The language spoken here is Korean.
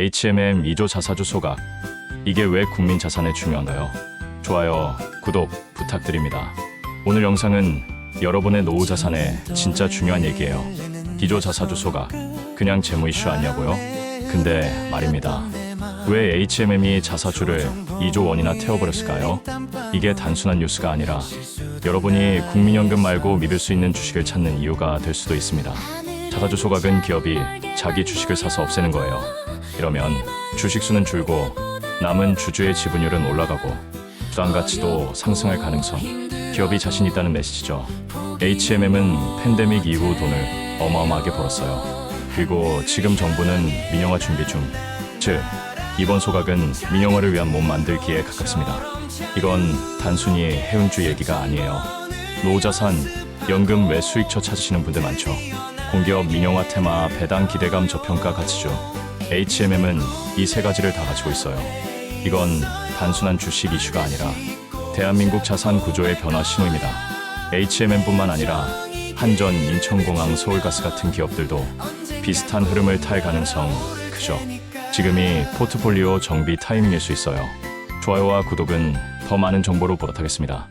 HMM 2조 자사주 소각. 이게 왜 국민 자산에 중요한가요? 좋아요, 구독 부탁드립니다. 오늘 영상은 여러분의 노후 자산에 진짜 중요한 얘기예요. 기조 자사주 소각. 그냥 재무 이슈 아니냐고요? 근데 말입니다. 왜 HMM이 자사주를 2조 원이나 태워버렸을까요? 이게 단순한 뉴스가 아니라 여러분이 국민연금 말고 믿을 수 있는 주식을 찾는 이유가 될 수도 있습니다. 자사주 소각은 기업이 자기 주식을 사서 없애는 거예요. 이러면 주식 수는 줄고 남은 주주의 지분율은 올라가고 부당 가치도 상승할 가능성. 기업이 자신 있다는 메시지죠. HMM은 팬데믹 이후 돈을 어마어마하게 벌었어요. 그리고 지금 정부는 민영화 준비 중. 즉, 이번 소각은 민영화를 위한 몸 만들기에 가깝습니다. 이건 단순히 해운주 얘기가 아니에요. 노후자산, 연금 외 수익처 찾으시는 분들 많죠. 공기업 민영화 테마, 배당 기대감 저평가 가치주. HMM은 이 세 가지를 다 가지고 있어요. 이건 단순한 주식 이슈가 아니라 대한민국 자산 구조의 변화 신호입니다. HMM뿐만 아니라 한전, 인천공항, 서울가스 같은 기업들도 비슷한 흐름을 탈 가능성 크죠. 지금이 포트폴리오 정비 타이밍일 수 있어요. 좋아요와 구독은 더 많은 정보로 보답하겠습니다.